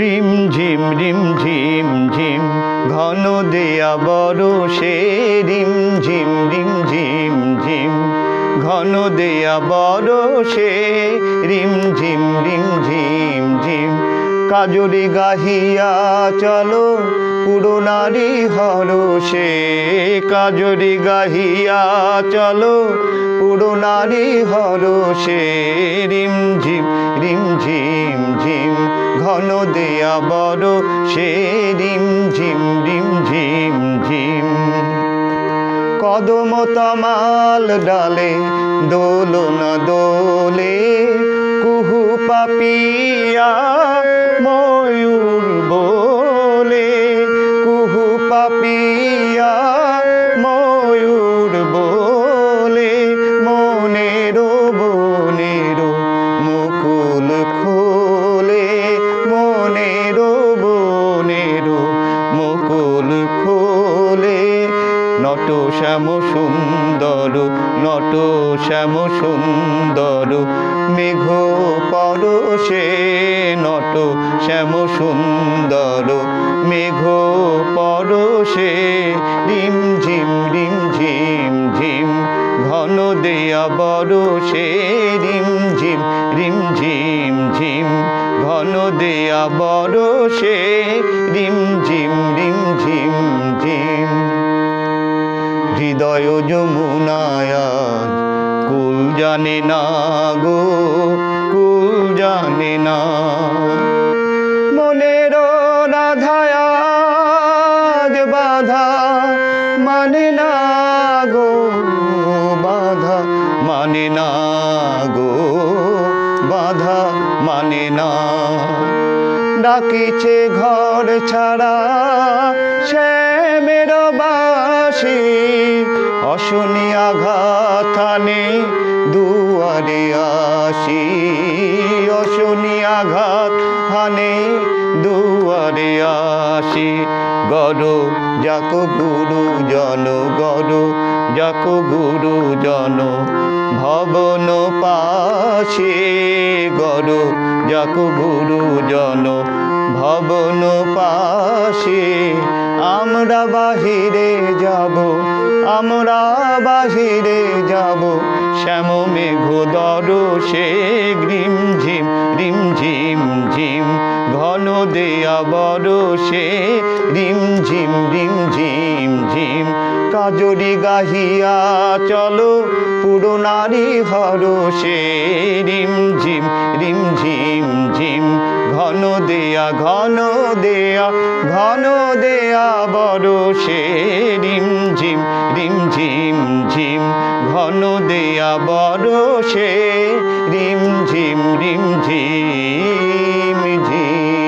রিম ঝিম রিম ঝিম ঝিম। ঘন দেয়া বরসে রিম, ঝিম রিম, ঝিম ঝিম। ঘন দেয়া বরসে রিম, ঝিম রিম, ঝিম ঝিম। কাজরি গাহিয়া চলো পুরনারি হরসে কাজরি গাহিয়া চলো পুরনারি হরসে রিম, ঝিম রিম, ঝিম। ঘন দেয়া বড় সে রিম ঝিম রিম ঝিম ঝিম। কদম তমাল ডালে, দোলন দোলে, কুহু পাপিয়া ময়ূর মুকুল খোলে, নট শ্যাম সুন্দর, নট শ্যাম সুন্দর, মেঘ পরশে, নট শ্যাম সুন্দর, মেঘ পরশে রিম ঝিম রিম ঝিম ঝিম, ঘন দেয়া বরসে রিম ঝিম রিম ঝিম ঝিম, ঘন দেয়া বরসে রিম ঝিম রিম ঝিম ঝিম হৃদয় যমুনায় কুল জানে না গো, কুল জানে না। মনের রাধায় বাধা মানে না গো, বাধা মানে না গো, বাধা মানে না। ডাকিছে ঘর ছাড়া। শ্যামের বাসি, অশনি আঘাতানে দুয়ারে আসি। অশনি আঘাত হানে দুয়ারে আসি। গরু যাক গুরু জন, গর যাক গুরু জন, ভবন পাশে গর যাক গুরু জন। ভবন পাশে আমরা বাহিরে যাব, আমরা বাহিরে যাব। শ্যাম মেঘ দরসে গ্রিম ঝিম রিম ঝিম ঘন দেয়া বরসে রিম ঝিম রিম ঝিম কাজরি গাহিয়া চলো পুরনারি হরসে। রিম ঝিম রিম ঝিম ঝিম। ঘন দেয়া ঘন দেয়া ঘন দেয়া বরসে রিম ঝিম রিম ঝিম ঝিম, ঘন দেয়া রিম ঝিম রিম ঝিম ঝিম।